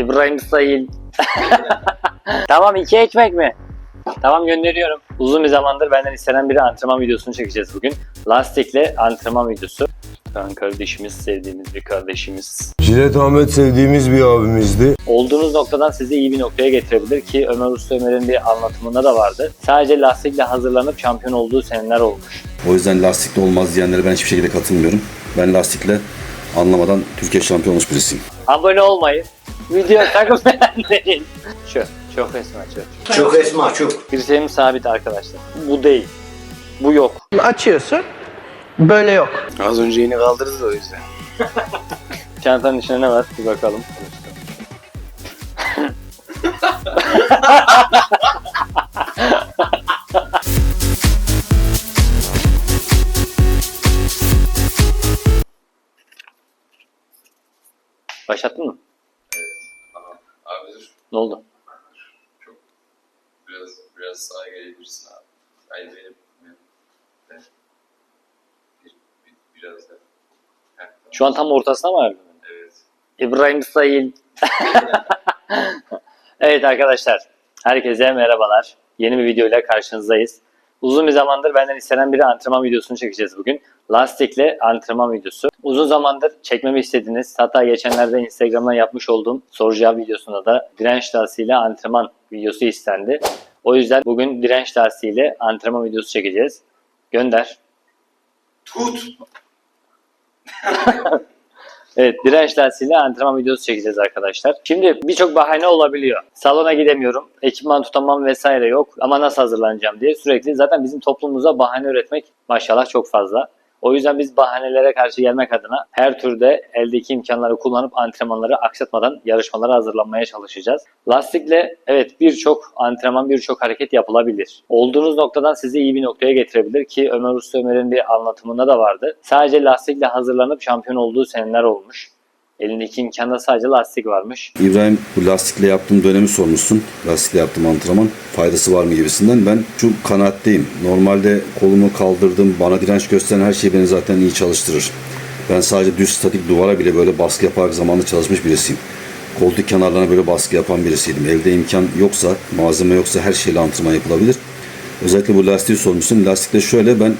İbrahim Sayın. tamam iki ekmek mi? Tamam gönderiyorum. Uzun bir zamandır benden istenen bir antrenman videosunu çekeceğiz bugün. Lastikle antrenman videosu. Kan kardeşimiz, sevdiğimiz bir kardeşimiz. Jilet Ahmet sevdiğimiz bir abimizdi. Olduğunuz noktadan sizi iyi bir noktaya getirebilir ki Ömer Usta Ömer'in bir anlatımında da vardı. Sadece lastikle hazırlanıp şampiyon olduğu seneler olmuş. O yüzden lastikle olmaz diyenlere ben hiçbir şekilde katılmıyorum. Ben lastikle anlamadan Türkiye şampiyon olmuş birisiyim. Abone olmayı, video takip beğenmeyin. Şu, çok resmen çok. Çok esma çok. Dirseğim sabit arkadaşlar. Bu değil. Bu yok. açıyorsun. Böyle yok. Az önce yeni kaldırdı da o yüzden. Çantanın içinde ne var? Bir bakalım. Başlattın mı? Abi. Ne oldu? Biraz biraz sağa gelebilirsin abi. Hayır benim. benim. Ben- Bir, bir, biraz da. Heh. Şu an tam ortasına mı verdin? Evet. İbrahim Sayın. evet arkadaşlar. Herkese merhabalar. Yeni bir videoyla karşınızdayız. Uzun bir zamandır benden istenen bir antrenman videosunu çekeceğiz bugün. Lastikle antrenman videosu. Uzun zamandır çekmemi istediğiniz, hatta geçenlerde Instagram'dan yapmış olduğum soru cevap videosunda da direnç lastiğiyle antrenman videosu istendi. O yüzden bugün direnç lastiğiyle antrenman videosu çekeceğiz. Gönder. Tut! Evet direnç lastiğiyle antrenman videosu çekeceğiz arkadaşlar. Şimdi birçok bahane olabiliyor. Salona gidemiyorum, ekipman tutamam vesaire yok ama nasıl hazırlanacağım diye sürekli zaten bizim toplumumuza bahane üretmek maşallah çok fazla. O yüzden biz bahanelere karşı gelmek adına her türde eldeki imkanları kullanıp antrenmanları aksatmadan yarışmalara hazırlanmaya çalışacağız. Lastikle evet birçok antrenman, birçok hareket yapılabilir. Olduğunuz noktadan sizi iyi bir noktaya getirebilir ki Ömer Usta Ömer'in bir anlatımında da vardı. Sadece lastikle hazırlanıp şampiyon olduğu seneler olmuş. Elindeki imkanda sadece lastik varmış. İbrahim bu lastikle yaptığım dönemi sormuşsun. Lastikle yaptığım antrenman faydası var mı gibisinden. Ben şu kanaatteyim. Normalde kolumu kaldırdım. Bana direnç gösteren her şey beni zaten iyi çalıştırır. Ben sadece düz statik duvara bile böyle baskı yaparak zamanında çalışmış birisiyim. Koltuk kenarlarına böyle baskı yapan birisiydim. Elde imkan yoksa, malzeme yoksa her şeyle antrenman yapılabilir. Özellikle bu lastiği sormuşsun. Lastikte şöyle ben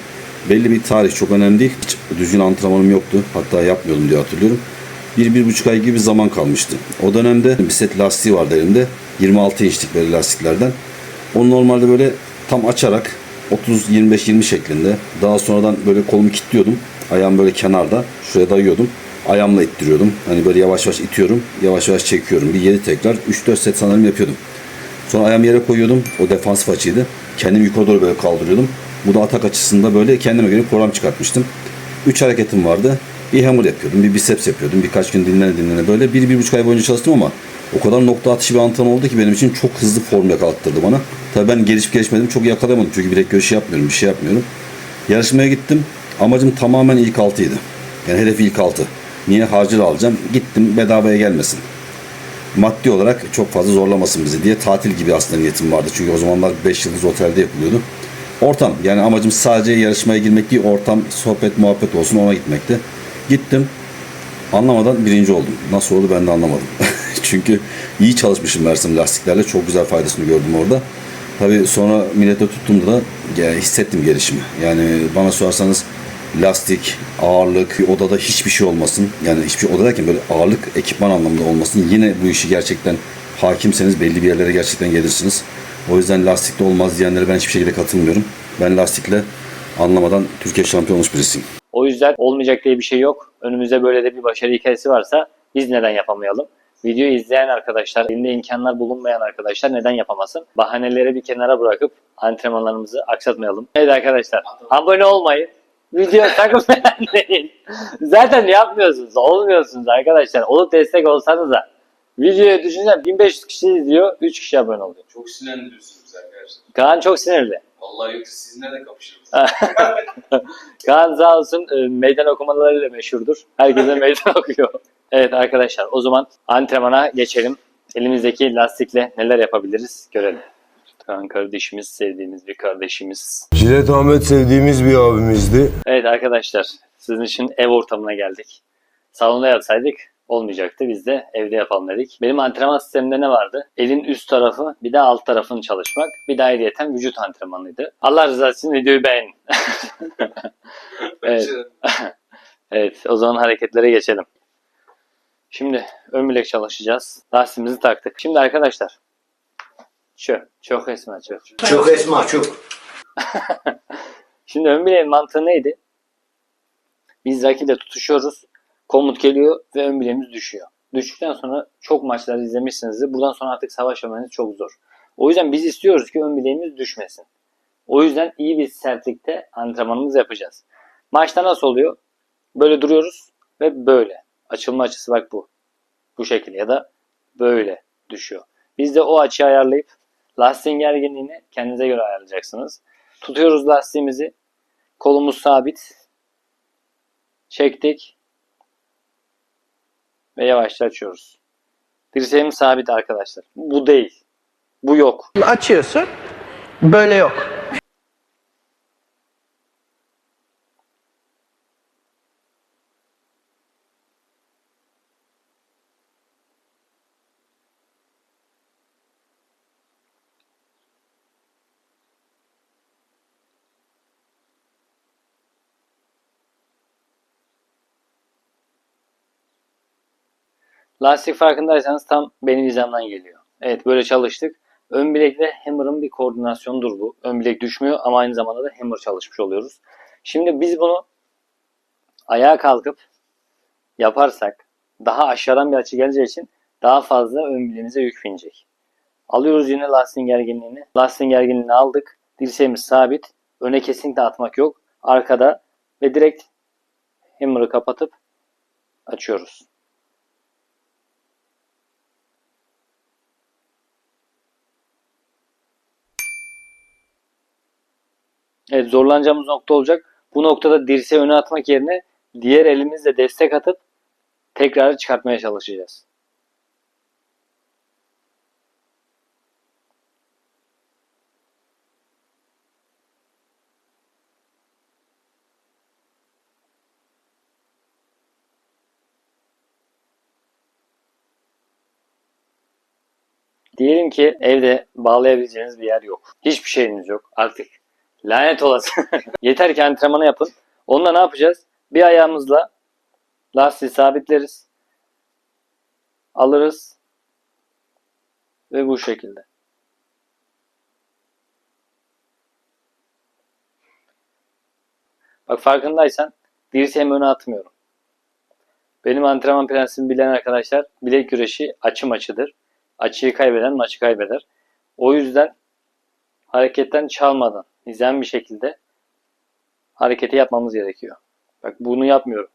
belli bir tarih çok önemli değil. Hiç düzgün antrenmanım yoktu. Hatta yapmıyordum diye hatırlıyorum. Bir, bir buçuk ay gibi zaman kalmıştı. O dönemde bir set lastiği vardı elimde. 26 inçlik böyle lastiklerden. Onu normalde böyle tam açarak 30-25-20 şeklinde daha sonradan böyle kolumu kilitliyordum. Ayağım böyle kenarda. Şuraya dayıyordum. Ayağımla ittiriyordum. Hani böyle yavaş yavaş itiyorum. Yavaş yavaş çekiyorum. Bir 7 tekrar 3-4 set sanırım yapıyordum. Sonra ayağımı yere koyuyordum. O defansif açıydı. Kendimi yukarı doğru böyle kaldırıyordum. Bu da atak açısında böyle kendime göre program çıkartmıştım. Üç hareketim vardı. Bir hammer yapıyordum, bir biceps yapıyordum. Birkaç gün dinlene dinlene böyle. Bir, bir buçuk ay boyunca çalıştım ama o kadar nokta atışı bir antrenman oldu ki benim için çok hızlı form yakalattırdı bana. Tabii ben gelişip gelişmedim çok yakalayamadım. Çünkü bilek görüşü yapmıyorum, bir şey yapmıyorum. Yarışmaya gittim. Amacım tamamen ilk altıydı. Yani hedef ilk altı. Niye harcını alacağım? Gittim bedavaya gelmesin maddi olarak çok fazla zorlamasın bizi diye tatil gibi aslında niyetim vardı. Çünkü o zamanlar 5 yıldız otelde yapılıyordu. Ortam yani amacım sadece yarışmaya girmek değil ortam sohbet muhabbet olsun ona gitmekti. Gittim anlamadan birinci oldum. Nasıl oldu ben de anlamadım. Çünkü iyi çalışmışım Mersin lastiklerle çok güzel faydasını gördüm orada. Tabii sonra millete tuttuğumda da hissettim gelişimi. Yani bana sorarsanız lastik, ağırlık, odada hiçbir şey olmasın. Yani hiçbir şey oda böyle ağırlık ekipman anlamında olmasın. Yine bu işi gerçekten hakimseniz belli bir yerlere gerçekten gelirsiniz. O yüzden lastikle olmaz diyenlere ben hiçbir şekilde katılmıyorum. Ben lastikle anlamadan Türkiye şampiyon olmuş birisiyim. O yüzden olmayacak diye bir şey yok. Önümüzde böyle de bir başarı hikayesi varsa biz neden yapamayalım? Videoyu izleyen arkadaşlar, elinde imkanlar bulunmayan arkadaşlar neden yapamasın? Bahaneleri bir kenara bırakıp antrenmanlarımızı aksatmayalım. Evet arkadaşlar, abone olmayı, video takip beğenmeyin. Zaten yapmıyorsunuz, olmuyorsunuz arkadaşlar. Olup destek olsanız da. Videoyu düşünsene 1500 kişi izliyor, 3 kişi abone oluyor. Çok sinirlendiriyorsunuz arkadaşlar. Kaan çok sinirli. Vallahi yoksa sizinle de kapışırım. Kaan sağ olsun e, meydan okumalarıyla meşhurdur. Herkese meydan okuyor. Evet arkadaşlar o zaman antrenmana geçelim. Elimizdeki lastikle neler yapabiliriz görelim. Kaan kardeşimiz, sevdiğimiz bir kardeşimiz. Jilet Ahmet sevdiğimiz bir abimizdi. Evet arkadaşlar sizin için ev ortamına geldik. Salonda yapsaydık olmayacaktı. Biz de evde yapalım dedik. Benim antrenman sistemimde ne vardı? Elin üst tarafı bir de alt tarafını çalışmak. Bir de ayrıyeten vücut antrenmanıydı. Allah rızası için videoyu beğenin. evet. evet o zaman hareketlere geçelim. Şimdi ön bilek çalışacağız. Lastiğimizi taktık. Şimdi arkadaşlar şu çok esmer çok. Çok esma çok. Şimdi ön bileğin mantığı neydi? Biz rakiple tutuşuyoruz. Komut geliyor ve ön bileğimiz düşüyor. Düştükten sonra çok maçlar izlemişsinizdir. Buradan sonra artık savaş çok zor. O yüzden biz istiyoruz ki ön bileğimiz düşmesin. O yüzden iyi bir sertlikte antrenmanımızı yapacağız. Maçta nasıl oluyor? Böyle duruyoruz ve böyle. Açılma açısı bak bu. Bu şekilde ya da böyle düşüyor. Biz de o açıyı ayarlayıp lastiğin gerginliğini kendinize göre ayarlayacaksınız. Tutuyoruz lastiğimizi. Kolumuz sabit. Çektik. Ve yavaşça açıyoruz. Dirseğimiz sabit arkadaşlar. Bu değil. Bu yok. Açıyorsun. Böyle yok. Lastik farkındaysanız tam benim hizamdan geliyor. Evet böyle çalıştık. Ön bilekle hammer'ın bir koordinasyonudur bu. Ön bilek düşmüyor ama aynı zamanda da hammer çalışmış oluyoruz. Şimdi biz bunu ayağa kalkıp yaparsak daha aşağıdan bir açı geleceği için daha fazla ön bileğimize yük binecek. Alıyoruz yine lastiğin gerginliğini. Lastiğin gerginliğini aldık. Dirseğimiz sabit. Öne kesinlikle atmak yok. Arkada ve direkt hammer'ı kapatıp açıyoruz. Evet zorlanacağımız nokta olacak. Bu noktada dirseği öne atmak yerine diğer elimizle destek atıp tekrar çıkartmaya çalışacağız. Diyelim ki evde bağlayabileceğiniz bir yer yok. Hiçbir şeyiniz yok. Artık lanet olası. Yeter ki antrenmanı yapın. Onunla ne yapacağız? Bir ayağımızla lastiği sabitleriz. Alırız. Ve bu şekilde. Bak farkındaysan dirseğimi öne atmıyorum. Benim antrenman prensibimi bilen arkadaşlar bilek güreşi açı maçıdır. Açıyı kaybeden maçı kaybeder. O yüzden hareketten çalmadan nizam bir şekilde hareketi yapmamız gerekiyor. Bak bunu yapmıyorum.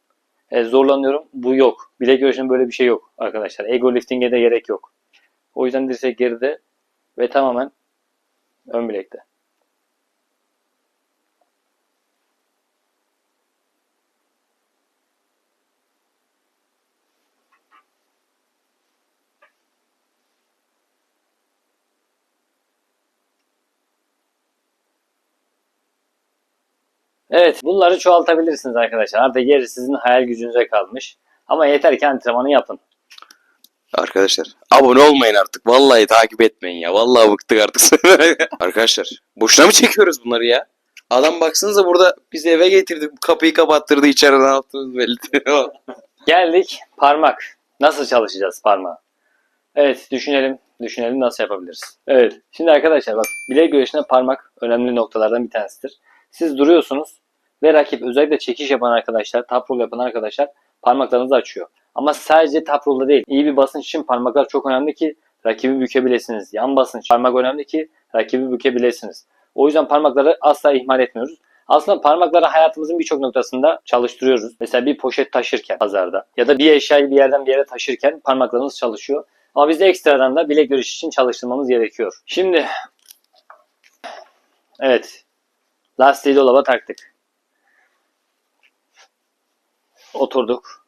E, zorlanıyorum. Bu yok. Bilek güreşinde böyle bir şey yok arkadaşlar. Ego lifting'e de gerek yok. O yüzden dirsek geride ve tamamen ön bilekte. Evet bunları çoğaltabilirsiniz arkadaşlar. Artık gerisi sizin hayal gücünüze kalmış. Ama yeter ki antrenmanı yapın. Arkadaşlar abone olmayın artık. Vallahi takip etmeyin ya. Vallahi bıktık artık. Arkadaşlar boşuna mı çekiyoruz bunları ya? Adam baksanıza burada bizi eve getirdi. Kapıyı kapattırdı. içeride ne yaptığımız belli. Geldik parmak. Nasıl çalışacağız parmağı? Evet düşünelim. Düşünelim nasıl yapabiliriz. Evet. Şimdi arkadaşlar bak bilek güreşinde parmak önemli noktalardan bir tanesidir. Siz duruyorsunuz ve rakip özellikle çekiş yapan arkadaşlar, tap roll yapan arkadaşlar parmaklarınızı açıyor. Ama sadece tap roll'da değil. İyi bir basınç için parmaklar çok önemli ki rakibi bükebilirsiniz. Yan basınç parmak önemli ki rakibi bükebilirsiniz. O yüzden parmakları asla ihmal etmiyoruz. Aslında parmakları hayatımızın birçok noktasında çalıştırıyoruz. Mesela bir poşet taşırken pazarda ya da bir eşyayı bir yerden bir yere taşırken parmaklarımız çalışıyor. Ama biz de ekstradan da bilek güreşi için çalıştırmamız gerekiyor. Şimdi evet lastiği dolaba taktık oturduk.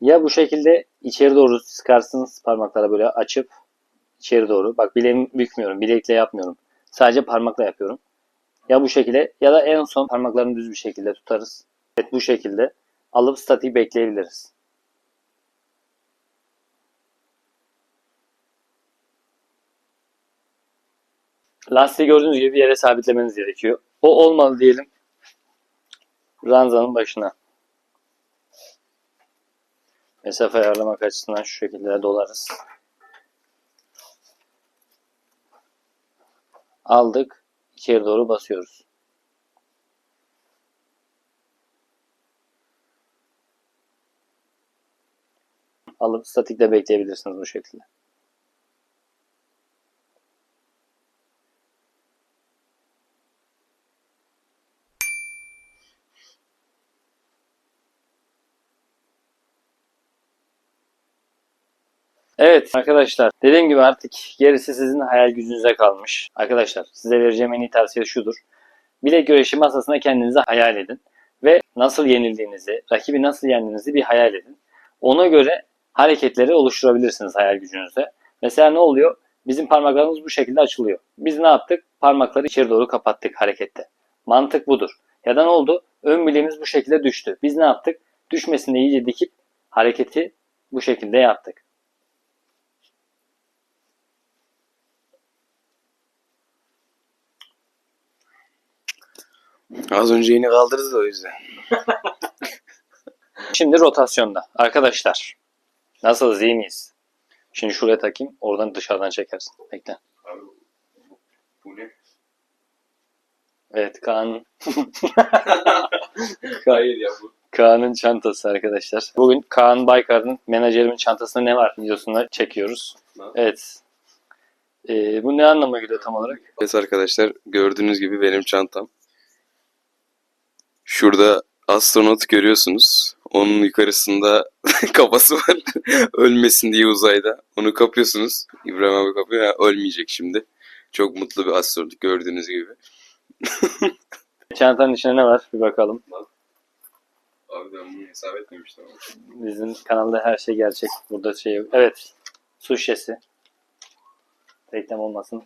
Ya bu şekilde içeri doğru sıkarsınız parmaklara böyle açıp içeri doğru. Bak bileğimi bükmüyorum. Bilekle yapmıyorum. Sadece parmakla yapıyorum. Ya bu şekilde ya da en son parmaklarını düz bir şekilde tutarız. Evet bu şekilde alıp statik bekleyebiliriz. Lastiği gördüğünüz gibi bir yere sabitlemeniz gerekiyor. O olmalı diyelim. Ranzanın başına. Mesafe ayarlamak açısından şu şekilde dolarız. Aldık. içeri doğru basıyoruz. Alıp statikte bekleyebilirsiniz bu şekilde. Evet arkadaşlar dediğim gibi artık gerisi sizin hayal gücünüze kalmış. Arkadaşlar size vereceğim en iyi tavsiye şudur. Bilek güreşi masasına kendinizi hayal edin. Ve nasıl yenildiğinizi, rakibi nasıl yendiğinizi bir hayal edin. Ona göre hareketleri oluşturabilirsiniz hayal gücünüzde. Mesela ne oluyor? Bizim parmaklarımız bu şekilde açılıyor. Biz ne yaptık? Parmakları içeri doğru kapattık harekette. Mantık budur. Ya da ne oldu? Ön bileğimiz bu şekilde düştü. Biz ne yaptık? Düşmesini iyice dikip hareketi bu şekilde yaptık. Az önce yine kaldırdı da o yüzden. Şimdi rotasyonda. Arkadaşlar nasılız iyi miyiz? Şimdi şuraya takayım. Oradan dışarıdan çekersin. Bekle. Abi bu, bu ne? Evet Kaan, Hayır ya bu. Kaan'ın çantası arkadaşlar. Bugün Kaan Baykar'ın menajerimin çantasında ne var videosunu çekiyoruz. Ne? Evet. Ee, bu ne anlama geliyor tam olarak? Evet arkadaşlar gördüğünüz gibi benim çantam. Şurada astronot görüyorsunuz. Onun yukarısında kafası var. Ölmesin diye uzayda. Onu kapıyorsunuz. İbrahim abi kapıyor. Ha, ölmeyecek şimdi. Çok mutlu bir astronot gördüğünüz gibi. Çantanın içinde ne var? Bir bakalım. Abi ben bunu hesap etmemiştim ama. Bizim kanalda her şey gerçek. Burada şey. Evet. Su şişesi. Reklam olmasın.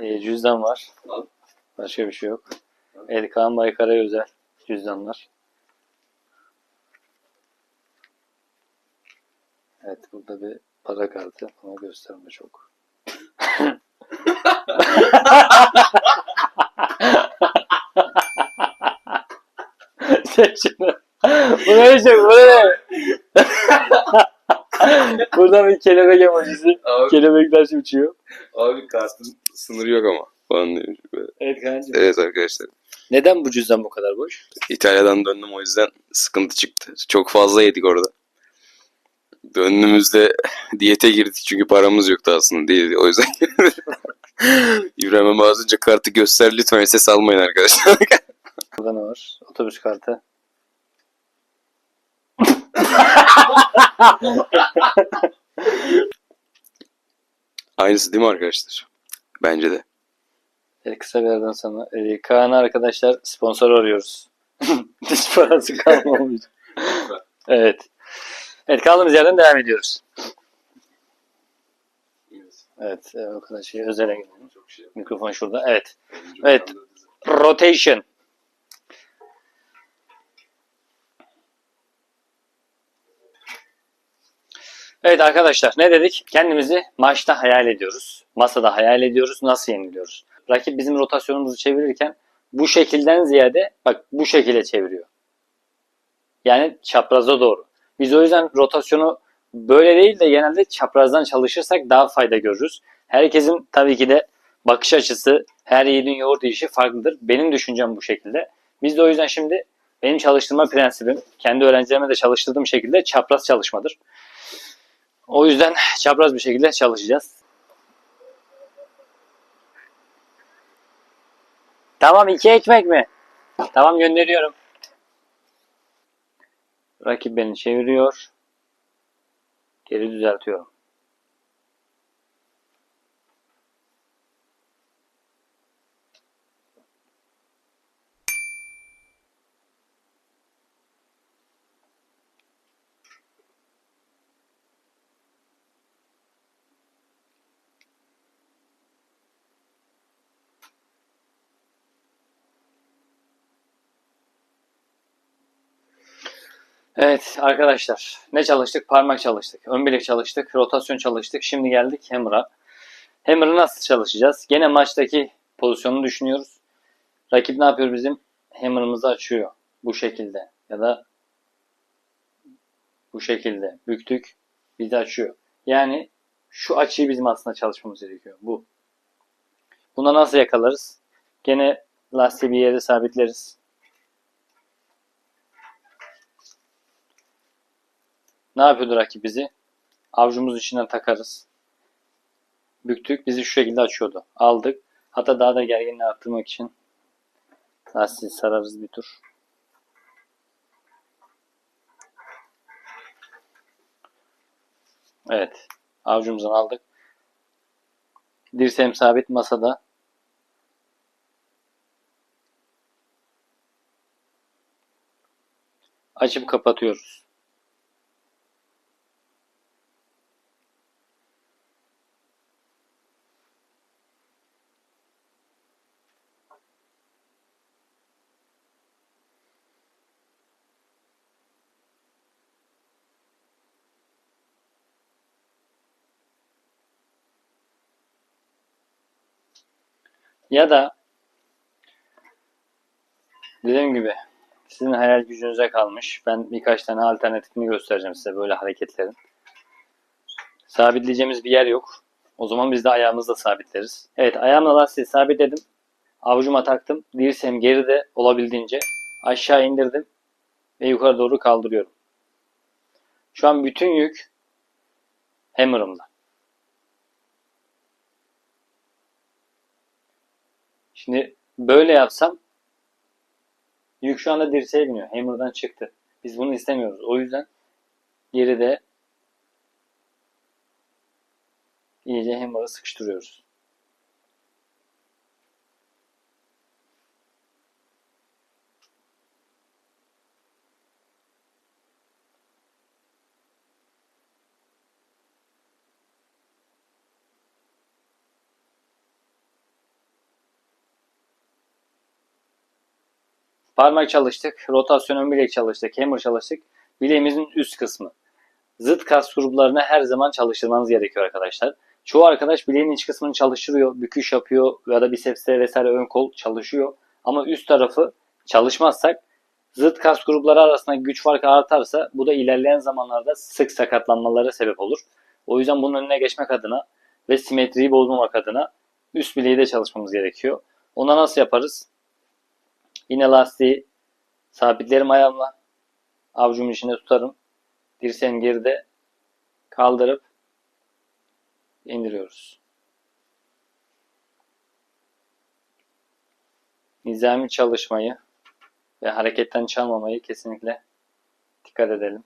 Ee, cüzdan var. Al. Başka bir şey yok. El Kaan Baykar'a özel cüzdanlar. Evet burada bir para kartı. Onu gösterme çok. Çek şunu. Bu ne şey? Bu ne? Burada bir kelebek emojisi. Abi, Kelebekler uçuyor. abi kartın sınırı yok ama. Falan diyormuş böyle. Evet Kaan'cığım. Evet arkadaşlar. Neden bu cüzdan bu kadar boş? İtalya'dan döndüm o yüzden sıkıntı çıktı. Çok fazla yedik orada. Döndüğümüzde diyete girdik çünkü paramız yoktu aslında değil. O yüzden İbrahim'e az önce kartı göster lütfen ses almayın arkadaşlar. Burada ne var? Otobüs kartı. Aynısı değil mi arkadaşlar? Bence de. Evet, kısa bir aradan sonra. Ee, Kaan'a arkadaşlar sponsor arıyoruz. Hiç parası kalmamış. evet. Evet kaldığımız yerden devam ediyoruz. Evet. E, o kadar şey özele gidelim. Şey. Mikrofon şurada. Evet. Evet. Rotation. Evet arkadaşlar ne dedik? Kendimizi maçta hayal ediyoruz. Masada hayal ediyoruz. Nasıl yeniliyoruz? Rakip bizim rotasyonumuzu çevirirken bu şekilden ziyade bak bu şekilde çeviriyor. Yani çapraza doğru. Biz o yüzden rotasyonu böyle değil de genelde çaprazdan çalışırsak daha fayda görürüz. Herkesin tabii ki de bakış açısı, her yiğidin yoğurt yiyişi farklıdır. Benim düşüncem bu şekilde. Biz de o yüzden şimdi benim çalıştırma prensibim, kendi öğrencilerime de çalıştırdığım şekilde çapraz çalışmadır. O yüzden çapraz bir şekilde çalışacağız. Tamam iki ekmek mi? Tamam gönderiyorum. Rakip beni çeviriyor. Geri düzeltiyorum. Evet arkadaşlar ne çalıştık? Parmak çalıştık, ön bilek çalıştık, rotasyon çalıştık. Şimdi geldik hammer'a. Hammer'ı nasıl çalışacağız? Gene maçtaki pozisyonu düşünüyoruz. Rakip ne yapıyor bizim? Hammer'ımızı açıyor. Bu şekilde ya da bu şekilde büktük bizi açıyor. Yani şu açıyı bizim aslında çalışmamız gerekiyor. Bu. Buna nasıl yakalarız? Gene lastiği bir yere sabitleriz. Ne yapıyordu rakip bizi? Avcumuz içinden takarız. Büktük. Bizi şu şekilde açıyordu. Aldık. Hatta daha da gerginliği arttırmak için lastiği sararız bir tur. Evet. Avcumuzdan aldık. Dirseğim sabit masada. Açıp kapatıyoruz. Ya da dediğim gibi sizin hayal gücünüze kalmış. Ben birkaç tane alternatifini göstereceğim size böyle hareketlerin. Sabitleyeceğimiz bir yer yok. O zaman biz de ayağımızla sabitleriz. Evet ayağımla lastiği sabitledim. Avucuma taktım. Dirseğim geride olabildiğince aşağı indirdim ve yukarı doğru kaldırıyorum. Şu an bütün yük hammer'ımda. Şimdi böyle yapsam yük şu anda dirseğe biniyor. Hammer'dan çıktı. Biz bunu istemiyoruz. O yüzden geride iyice hammer'ı sıkıştırıyoruz. Parmak çalıştık, rotasyon ön bilek çalıştık, hammer çalıştık. Bileğimizin üst kısmı. Zıt kas gruplarını her zaman çalıştırmanız gerekiyor arkadaşlar. Çoğu arkadaş bileğin iç kısmını çalıştırıyor, büküş yapıyor ya da bisepste vesaire ön kol çalışıyor. Ama üst tarafı çalışmazsak zıt kas grupları arasında güç farkı artarsa bu da ilerleyen zamanlarda sık sakatlanmalara sebep olur. O yüzden bunun önüne geçmek adına ve simetriyi bozmamak adına üst bileği de çalışmamız gerekiyor. Ona nasıl yaparız? Yine lastiği sabitlerim ayağımla. Avucumun içinde tutarım. Dirseğim geride kaldırıp indiriyoruz. Nizami çalışmayı ve hareketten çalmamayı kesinlikle dikkat edelim.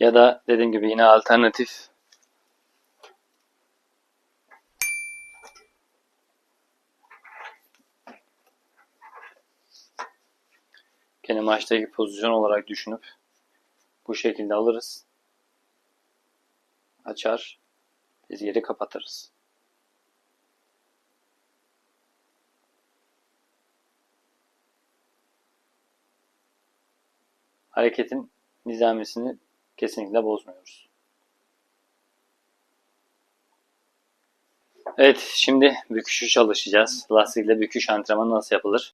Ya da dediğim gibi yine alternatif Gene maçtaki pozisyon olarak düşünüp bu şekilde alırız. Açar. Biz yeri kapatırız. Hareketin nizamisini kesinlikle bozmuyoruz. Evet, şimdi büküşü çalışacağız. Lastikle büküş antrenmanı nasıl yapılır?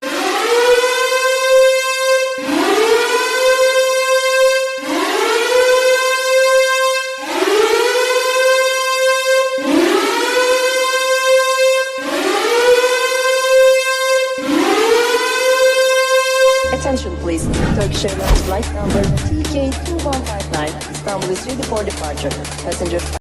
Attention please. Turkish Airlines flight number TK2159 Istanbul is ready for departure. Passengers